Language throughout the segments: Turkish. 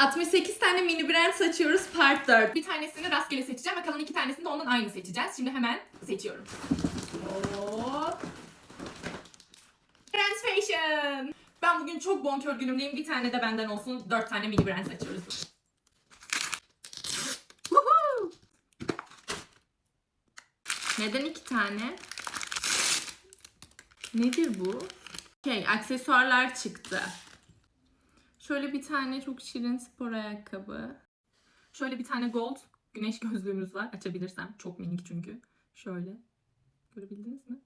68 tane mini brand seçiyoruz part 4. Bir tanesini rastgele seçeceğim ve kalan iki tanesini de ondan aynı seçeceğiz. Şimdi hemen seçiyorum. Hop. Brand Fashion. Ben bugün çok bonkör günümdeyim. Bir tane de benden olsun. 4 tane mini brand. Woohoo! Neden iki tane? Nedir bu? Okey, aksesuarlar çıktı. Şöyle bir tane çok şirin spor ayakkabı. Şöyle bir tane gold güneş gözlüğümüz var. Açabilirsem. Çok minik çünkü. Şöyle. Görebildiniz mi?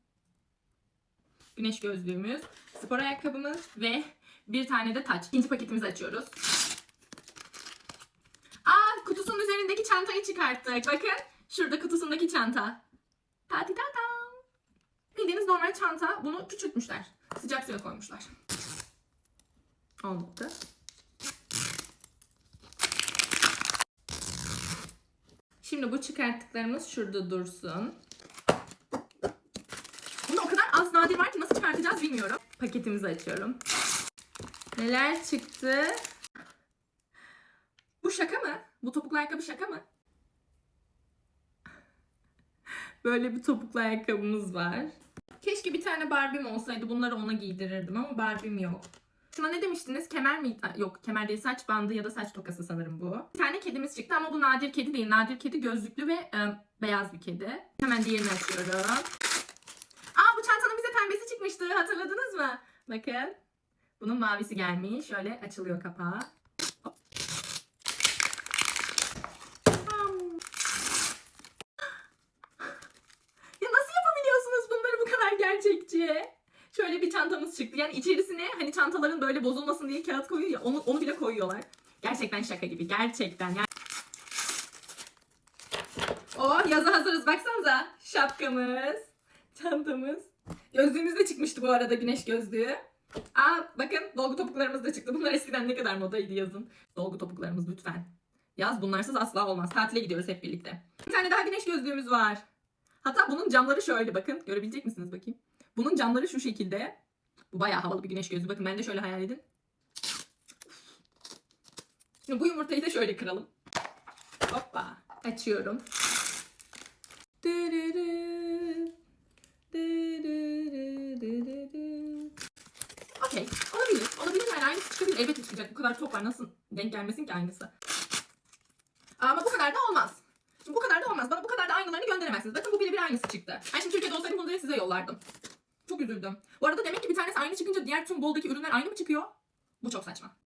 Güneş gözlüğümüz, spor ayakkabımız ve bir tane de taç. İkinci paketimizi açıyoruz. Aa kutusunun üzerindeki çantayı çıkarttık. Bakın şurada kutusundaki çanta. Tati tatam. Bildiğiniz normal çanta. Bunu küçültmüşler. Sıcak suya koymuşlar. Oldu. Şimdi bu çıkarttıklarımız şurada dursun. Bunda o kadar az nadir var ki nasıl çıkartacağız bilmiyorum. Paketimizi açıyorum. Neler çıktı? Bu şaka mı? Bu topuklu ayakkabı şaka mı? Böyle bir topuklu ayakkabımız var. Keşke bir tane Barbie'm olsaydı bunları ona giydirirdim ama Barbie'm yok. Şuna ne demiştiniz? Kemer mi? Yok kemer değil saç bandı ya da saç tokası sanırım bu. Bir tane kedimiz çıktı ama bu nadir kedi değil. Nadir kedi gözlüklü ve e, beyaz bir kedi. Hemen diğerini açıyorum. Aa bu çantanın bize pembesi çıkmıştı. Hatırladınız mı? Bakın. Bunun mavisi gelmiş. Şöyle açılıyor kapağı. Ya nasıl yapabiliyorsunuz bunları bu kadar gerçekçi? Şöyle bir çantamız çıktı. Yani içerisine hani çantaların böyle bozulmasın diye kağıt koyuyor ya onu, onu bile koyuyorlar. Gerçekten şaka gibi. Gerçekten. Yani... Oh yaza hazırız. Baksanıza. Şapkamız. Çantamız. Gözlüğümüz de çıkmıştı bu arada güneş gözlüğü. Aa bakın dolgu topuklarımız da çıktı. Bunlar eskiden ne kadar modaydı yazın. Dolgu topuklarımız lütfen. Yaz bunlarsız asla olmaz. Tatile gidiyoruz hep birlikte. Bir tane daha güneş gözlüğümüz var. Hatta bunun camları şöyle bakın. Görebilecek misiniz bakayım? Bunun camları şu şekilde. Bu bayağı havalı bir güneş gözlüğü. Bakın ben de şöyle hayal edin. Şimdi bu yumurtayı da şöyle kıralım. Hoppa. Açıyorum. Okey. Olabilir. Olabilir yani aynısı çıkabilir. Elbette çıkacak. Bu kadar top var. Nasıl denk gelmesin ki aynısı? Ama bu kadar da olmaz. Şimdi bu kadar da olmaz. Bana bu kadar da aynılarını gönderemezsiniz. Bakın bu birebir aynısı çıktı. Ben şimdi Türkiye'de olsaydım direkt size yollardım. Çok üzüldüm. Bu arada demek ki bir tanesi aynı çıkınca diğer tüm boldaki ürünler aynı mı çıkıyor? Bu çok saçma.